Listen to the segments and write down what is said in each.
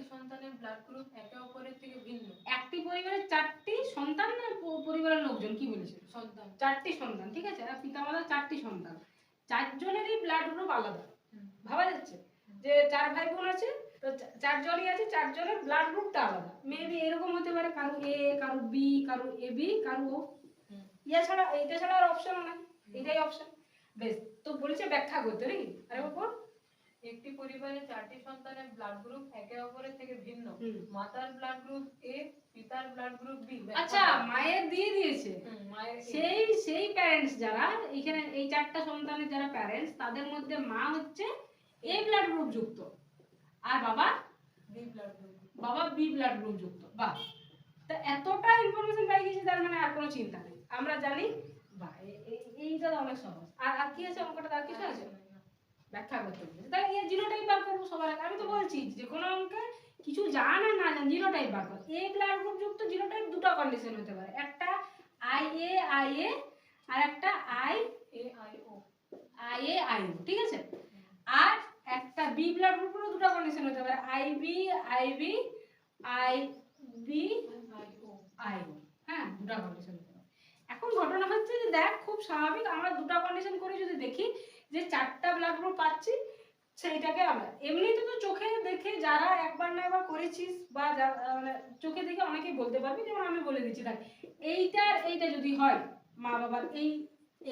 চারটি সন্তানের blood group একে অপরের থেকে ভিন্ন। একটি পরিবারের চারটি সন্তান না পরিবারের লোকজন? কি বলেছে? সন্তান। চারটি সন্তান ঠিক আছে? আর পিতামাতার চারটি সন্তান। চারজনেরই ব্লাড গ্রুপ আলাদা। ভাবা যাচ্ছে? যে চার ভাই বোন আছে তো চারজনই আছে চারজনের ব্লাড গ্রুপটা আলাদা। মেবি এরকম হতে পারে কারও এ কারও বি কারও এ বি কারও ও। ইয়া ছাড়া এইটা ছাড়া আর অপশন নাই। এটাই অপশন বেশ তো বলেছে ব্যাখ্যা করতে নাকি? আরে বাবা একটি পরিবারের চারটি সন্তানের ব্লাড গ্রুপ একে অপরের থেকে ভিন্ন। মাতার ব্লাড গ্রুপ এ পিতার ব্লাড গ্রুপ বি আচ্ছা মায়ের দিয়ে দিয়েছে। সেই সেই প্যারেন্টস যারা এখানে এই চারটা সন্তানের যারা প্যারেন্টস তাদের মধ্যে মা হচ্ছে এ ব্লাড গ্রুপ যুক্ত। আর বাবা? বি ব্লাড গ্রুপ বাবা বি ব্লাড গ্রুপ যুক্ত। বাহ। তা এতটা ইনফরমেশন পাই গেছি তার মানে আর কোনো চিন্তা নেই। আমরা জানি এ- এইটা অনেক সহজ। আর আর কি আছে অঙ্কটা? আর কিছু আছে? ব্যাখ্যা করতে বলেছে। তাহলে এই জিনোটাইপ বার করব সবার আগে। আমি তো বলছি যে কোনো অঙ্কে কিছু জান না জান জিনোটাইপ বার কর। এ ব্লাড গ্রুপ যুক্ত জিনোটাইপ দুটো কন্ডিশন হতে পারে। একটা আই এ আই এ আর একটা I A I O I A I O ঠিক আছে? আর একটা বি ব্লাড গ্রুপেরও দুটো কন্ডিশন হতে পারে। I B I B I B I O হ্যাঁ দুটো কন্ডিশন এখন ঘটনা হচ্ছে যে দেখ, খুব স্বাভাবিক আমরা দুটো কন্ডিশন করে যদি দেখি যে চারটা ব্লাড গ্রুপ পাচ্ছি, সেইটাকে আমরা, এমনিতে তো চোখে দেখে যারা একবার না একবার করেছিস বা মানে চোখে দেখে অনেকেই বলতে পারবি, যেমন আমি বলে দিচ্ছি, দেখ এইটার এইটা যদি হয়, মা বাবার এই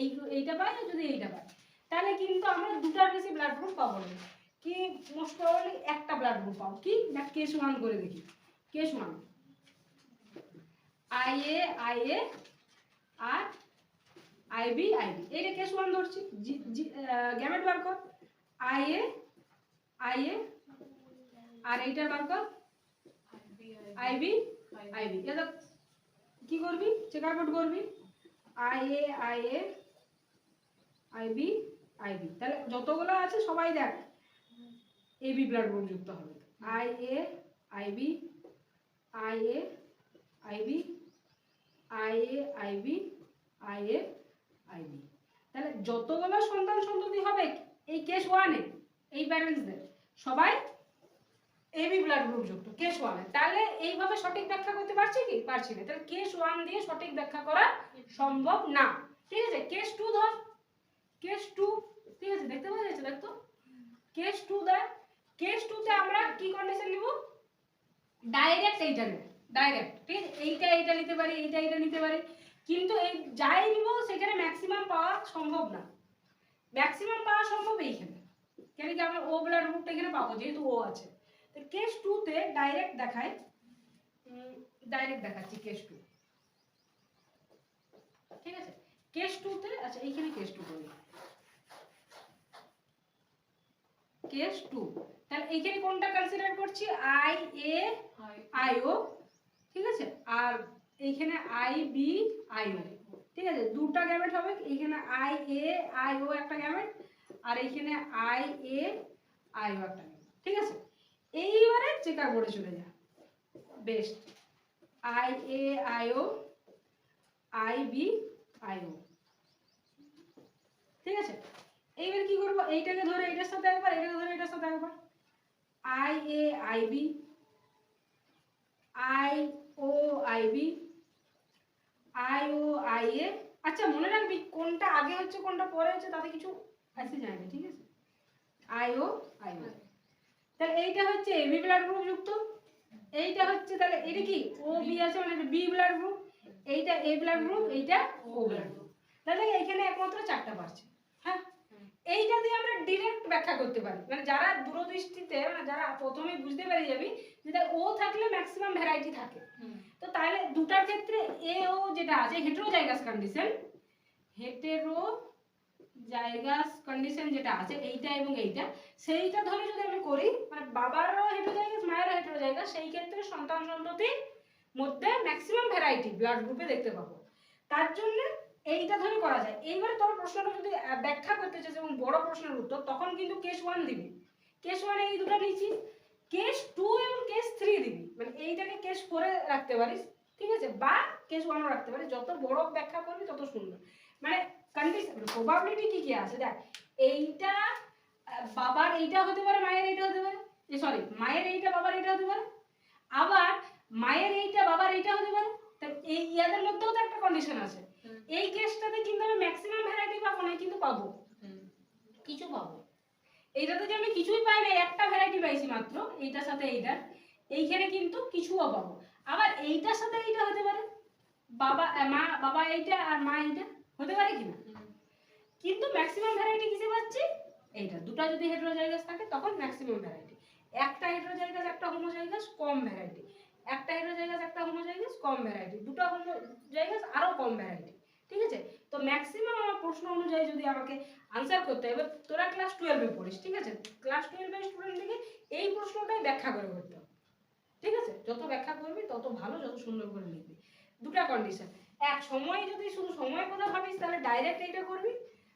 এই, এইটা পায় যদি এইটা পায়, তাহলে কিন্তু আমরা দুটার বেশি ব্লাড গ্রুপ পাবো না। কি মোস্ট প্রবাবলি একটা ব্লাড গ্রুপ পাবো। কি? না কেস ওয়ান করে দেখি। Case one I A I A R IB I B এইটা কেস ওয়ান ধরছি গ্যামেট বার কর আই এ আই এ আর এইটার বার কর আইবি আইবি এটা কি করবি? চেক আউট করবি? I A I A I B I B তাহলে যতগুলো আছে, সবাই দেখ এবি ব্লাড গ্রুপ যুক্ত হবে। I A I B I A I B I A I B I A I B তাহলে যতগুলো সন্তান সন্ততি হবে, এই কেস ওয়ানে এই প্যারেন্টসদের সবাই এবি ব্লাড গ্রুপ যুক্ত কেস ওয়ানে তাহলে এইভাবে সঠিক ব্যাখ্যা করতে পারছি কি? পারছি না। তাহলে কেস ওয়ান দিয়ে সঠিক ব্যাখ্যা করা সম্ভব না। ঠিক আছে? কেস টু ধর। কেস টু ঠিক আছে? দেখতে পাওয়া যাচ্ছে, দেখতো? কেস টু দেখ কেস টুতে আমরা কি কন্ডিশন নিব? ডাইরেক্ট এইটা নেব। ডাইরেক্ট ঠিক আছে? এইটা এইটা নিতে পারি, এইটা এইটা নিতে পারি। কিন্তু এই যাই নিব সেখানে ম্যাক্সিমাম পাওয়া সম্ভব না। ম্যাক্সিমাম পাওয়া সম্ভব এইখানে। কেন কি আমরা ও ব্লাড গ্রুপটা এখানে পাবো, যেহেতু ও আছে। তো কেস টুতে ডাইরেক্ট দেখায় ডাইরেক্ট দেখাচ্ছি কেস টু ঠিক আছে? কেস টুতে আচ্ছা এইখানে কেস টু করি। কেস টু তাহলে এইখানে কোনটা কনসিডার করছি? আই এ আই ও ঠিক আছে? আর এইখানে আই বি আই ও ঠিক আছে? দুটা গ্যামেট হবে এইখানে আই এ আই ও একটা গ্যামেট আর এইখানে আই এ আই ও একটা gamete, ঠিক আছে? এইবারে চেকার বোর্ডে চলে যা। Best I A I O I B I O ঠিক আছে? এইবার কি করব? এইটাকে ধরে এটার সাথে একবার এটাকে ধরে এটার সাথে একবার I A I B I O I B এ আচ্ছা মনে রাখবি কোনটা আগে হচ্ছে, কোনটা পরে হচ্ছে, তাতে কিছু আসে যায় না ঠিক আছে? I O I O. তাহলে এইটা হচ্ছে এবি ব্লাড গ্রুপ যুক্ত। এইটা হচ্ছে তাহলে, এটা কি? ও বি আছে মানে বি ব্লাড গ্রুপ এইটা এ ব্লাড গ্রুপ এইটা ও ব্লাড গ্রুপ তাহলে এখানে একমাত্র চারটা পারছে হ্যাঁ? এইটা দিয়ে আমরা ডিরেক্ট ব্যাখ্যা করতে পারি। মানে যারা দূরদৃষ্টিতে মানে যারা প্রথমে বুঝতে পেরে যাবি, যে ও থাকলে ম্যাক্সিমাম ভ্যারাইটি থাকে। তো তাহলে দুটার ক্ষেত্রে এ ও যেটা আছে heterozygous condition heterozygous condition যেটা আছে, এইটা এবং এইটা, সেইটা ধরে যদি আমি করি মানে বাবারও হেটেরোজাইগাস মায়েরও হেটেরোজাইগাস সেই ক্ষেত্রে সন্তান সন্ততির মধ্যে ম্যাক্সিমাম ভ্যারাইটি ব্লাড গ্রুপে দেখতে পাবো। তার জন্য এইটা ধরে করা যায়। এইবারে তোর প্রশ্নটা যদি ব্যাখ্যা করতে চাস এবং বড় প্রশ্নের উত্তর, তখন কিন্তু কেস ওয়ান দিবি। কেস ওয়ানে এই দুটো নিচ্ছি কেস টু এবং কেস থ্রি দিবি। মানে এইটাকে কেস ফোরে রাখতে পারিস ঠিক আছে? বা কেস ওয়ানও রাখতে পারিস। যত বড় ব্যাখ্যা করবি তত সুন্দর। মানে কন্ডিশন প্রবাবিলিটি কি কি আছে? দেখ এইটা বাবার এইটা হতে পারে মায়ের এইটা হতে পারে। সরি মায়ের এইটা বাবার এইটা হতে পারে। আবার মায়ের এইটা বাবার এইটা হতে পারে। তা এই ইয়াদের মধ্যেও তো একটা কন্ডিশন আছে। এই কেসটাতে কিন্তু আমি ম্যাক্সিমাম ভ্যারাইটি পাবো না কিন্তু পাবো। কিছু পাবো। এইটাতে যে আমি কিছুই পাই না, একটা ভ্যারাইটি পাইছি মাত্র, এইটার সাথে এইটার এইখানে কিন্তু কিছুও পাবো। আবার এইটার সাথে এইটা হতে পারে। বাবা মা, বাবা এইটা আর মা এইটা হতে পারে কি না কিন্তু ম্যাক্সিমাম ভ্যারাইটি কিসে পাচ্ছি? এইটা। দুটো যদি হেটেরোজাইগাস থাকে, তখন ম্যাক্সিমাম ভ্যারাইটি একটা হেটেরোজাইগাস একটা হোমোজাইগাস কম ভ্যারাইটি একটা হেটেরোজাইগাস একটা হোমোজাইগাস কম ভ্যারাইটি দুটো হোমোজাইগাস আরও কম ভ্যারাইটি ঠিক আছে? তো ম্যাক্সিমাম আমার প্রশ্ন অনুযায়ী যদি আমাকে আনসার করতে হবে এবার তোরা ক্লাস টুয়েলভে পড়িস, ঠিক আছে? ক্লাস টুয়েলভের স্টুডেন্টকে এই প্রশ্নটাই ব্যাখ্যা করে করতে হবে, ঠিক আছে? যত ব্যাখ্যা করবি, তত ভালো, যত সুন্দর করে লিখবি। দুটা কন্ডিশন এক, সময় যদি শুধু সময় কথা ভাবিস, তাহলে ডাইরেক্ট এইটা করবি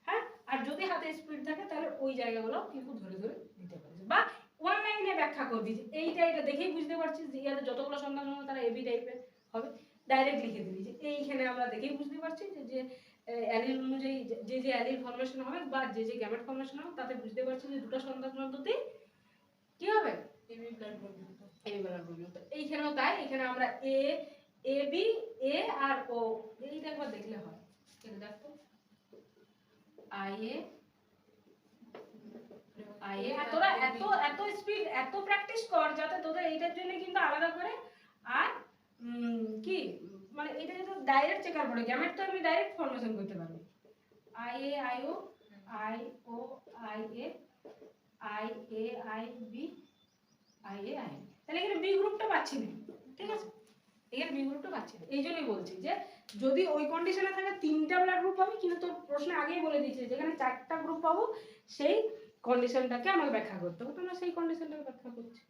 হ্যাঁ? আর যদি হাতে স্পিড থাকে, তাহলে ওই জায়গাগুলো কিন্তু ধরে ধরে দিতে পারিস। বা ওয়ান লাইনে ব্যাখ্যা করবি, যে এইটা এটা দেখেই বুঝতে পারছিস যে ইয়াদের যতগুলো সন্তান হবে তারা এবি টাইপের হবে। ডাইরেক্ট লিখে দিবি, যে এইখানে আমরা দেখেই বুঝতে পারছি যে অ্যালিল অনুযায়ী যে- যে অ্যালিল ফরমেশন হবে বা যে যে গ্যামেট ফরমেশন হবে তাতে বুঝতে পারছি যে দুটো সন্তান মধ্যতেই কি হবে? এবি পর্যন্ত এইখানেও তাই এখানে আমরা এ এ বি এ আর ও এইটা একবার দেখলে হয়। এটা দেখো আই এ আই এ আর তোরা এত এত স্পিড এত প্র্যাকটিস কর যাতে তোদের এইটার জন্য কিন্তু আলাদা করে। আর উম, কি? ডাইরেক্ট চেকার পড়ে গ্যামেট তো আমি ডাইরেক্ট ফরমেশন করতে পারবি। I A I O I O I A I A I B I A I তাহলে এখানে বি গ্রুপটা পাচ্ছি না, ঠিক আছে? এখানে বি গ্রুপটা পাচ্ছি না। এই জন্যই বলছি যে, যদি ওই কন্ডিশনে থাকে তিনটা ব্লাড গ্রুপ পাবি, কিন্তু তোর প্রশ্নে আগেই বলে দিয়েছে যেখানে চারটা গ্রুপ পাবো, সেই কন্ডিশনটাকে আমাকে ব্যাখ্যা করতে হবে। তো আমরা সেই কন্ডিশনটাকে ব্যাখ্যা করছি।